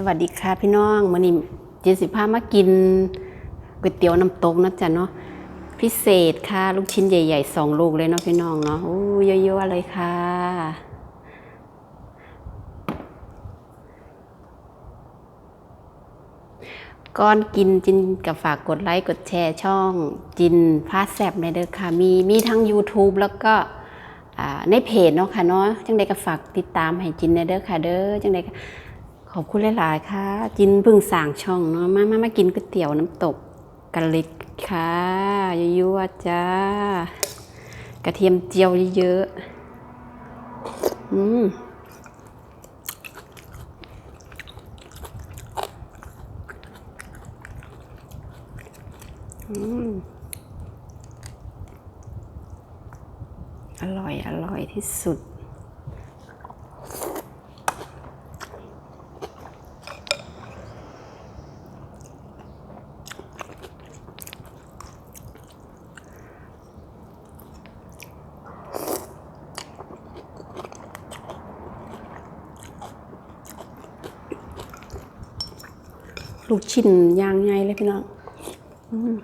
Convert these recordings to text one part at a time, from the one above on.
สวัสดีค่ะพี่น้องวันนี้เจนสิพามากินก๋วยเตี๋ยวน้ำตกนะจ๊ะเนาะพิเศษค่ะ ลูกชิ้นใหญ่ๆสองลูกเลยเนาะพี่น้องเนาะอู้เยอะๆเลยค่ะ ก่อนกินจินกับฝากกดไลค์กดแชร์ช่องจินพาแซบในเด้อค่ะ มีมีทั้ง YouTube แล้วก็ในเพจเนาะค่ะเนาะจังใดก็ฝากติดตามให้จินในเด้อค่ะเด้อจังใดก็ ขอบคุณหลายๆค่ะ จินพิ่งสั่งช่องเนาะมามามากินก๋วยเตี๋ยวน้ำตกกันเลยค่ะยั่วจ้ากระเทียมเจียวเยอะๆอืมอร่อย อร่อยที่สุด ลูกชิ้นยางไงเลยพี่น้องอืม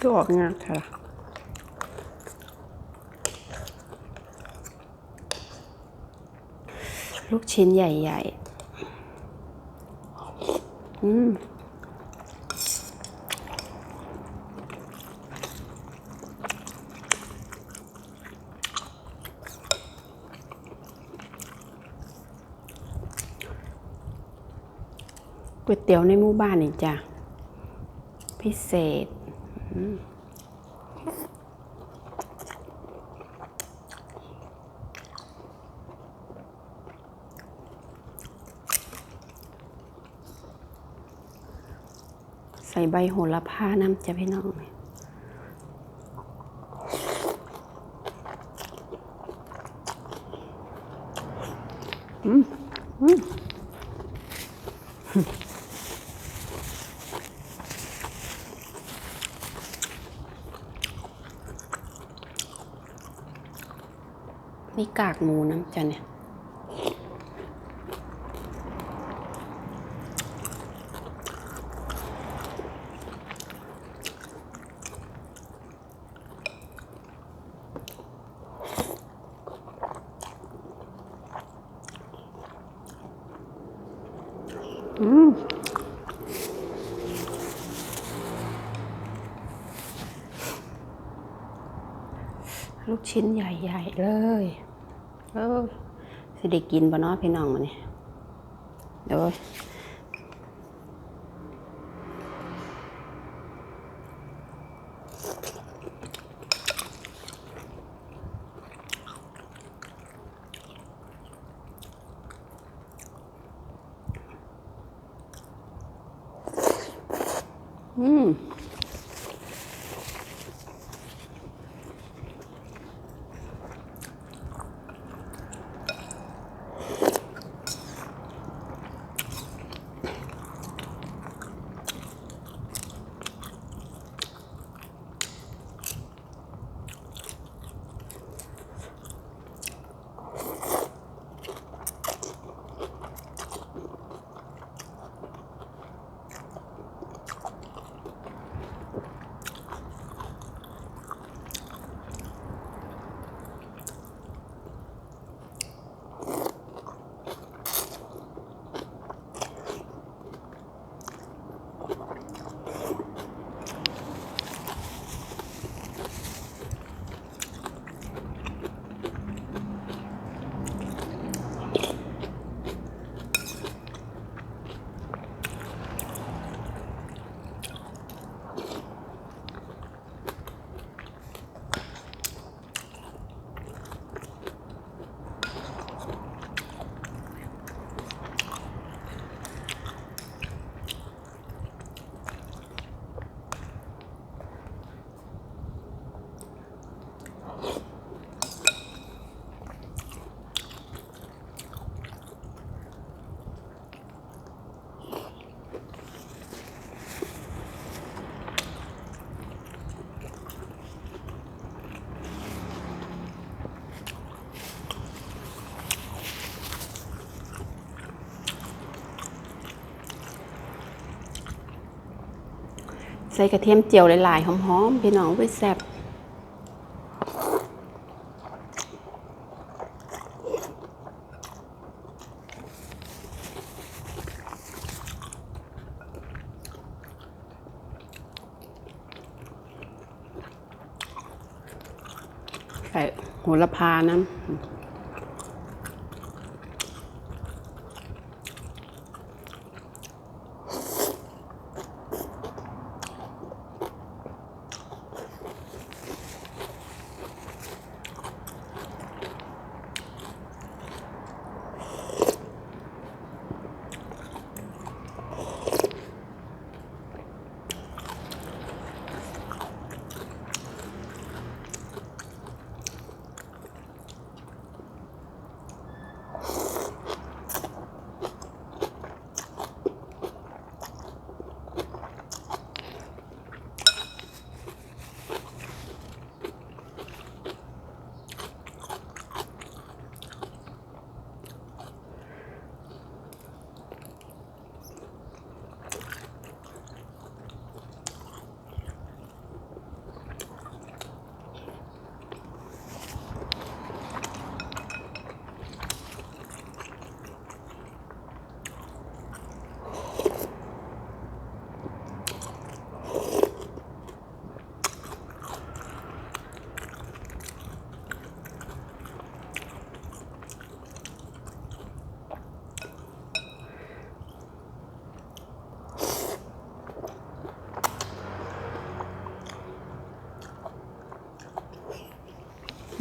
ก็ออกงานค่ะลูกชิ้นใหญ่ ๆ อืมก๋วยเตี๋ยวในหมู่บ้านนี่จ้ะ พิเศษ ส่ใบโหระพาน้ำจะพี่น้องนี่กากหมูน้ำจะเนี่ย ลูกชิ้นใหญ่ๆเลยเออสิได้กินบ่เนาะพี่น้องมันนี่เดี๋ยวอืม ใส่กระเทียมเจียวหลายๆหอมๆพี่น้องไว้แซ่บใส่โหระพาน้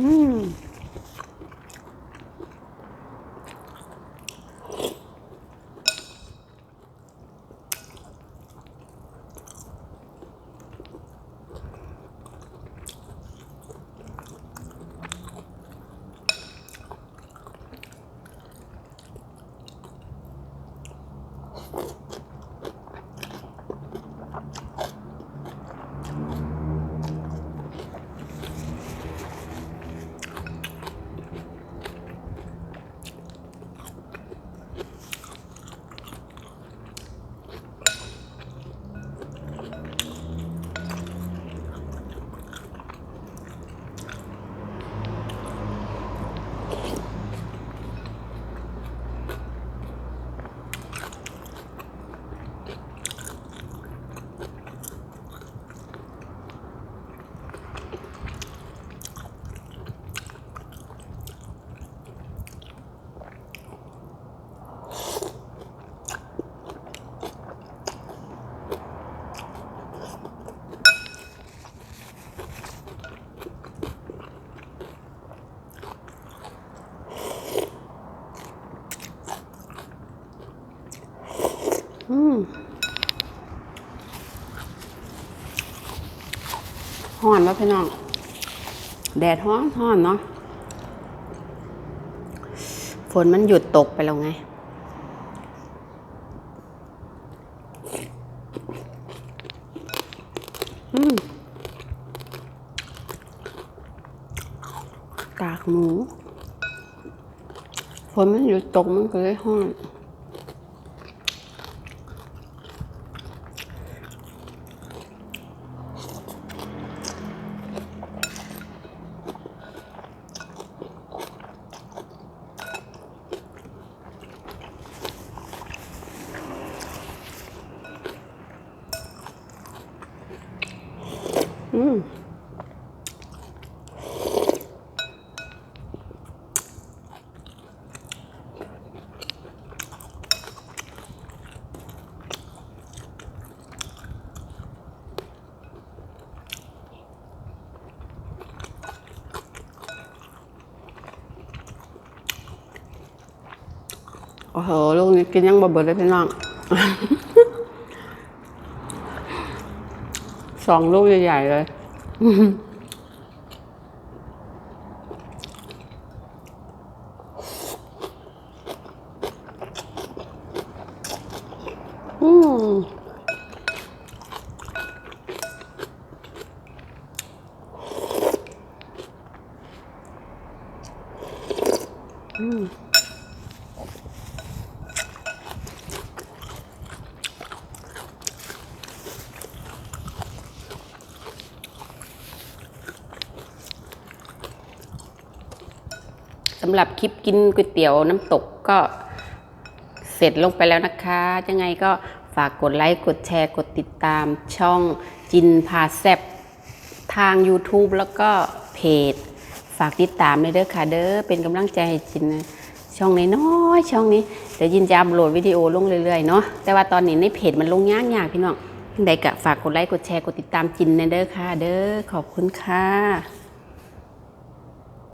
음. ำห้อนแล้วพี่น้อง แดดฮ้อนฮ้อนเนาะ ฝนมันหยุดตกไปแล้วไง กากหมู ฝนมันหยุดตกมันก็เลยห้อน อืมโอ้โห ลูกนี้กินยังบ่เบิดเลยพี่น้อง สองลูกใหญ่ๆเลย อืมำหรับคลิปกินก๋วยเตี๋ยวน้ำตกก็เสร็จลงไปแล้วนะคะ ยังไงก็ฝากกดไลค์ กดแชร์ กดติดตามช่องจินพาแซบทาง YouTube แล้วก็เพจ ฝากติดตามเลยเด้อค่ะเด้อเป็นกำลังใจให้จินนะช่องน้อยช่องนี้เดี๋ยวจินจะอัพโหลดวิดีโอลงเรื่อยๆเนาะแต่ว่าตอนนี้ในเพจมันลงยากๆพี่น้องยังไงก็ฝากกดไลค์กดแชร์กดติดตามจินนะเด้อค่ะ เด้อขอบคุณค่ะ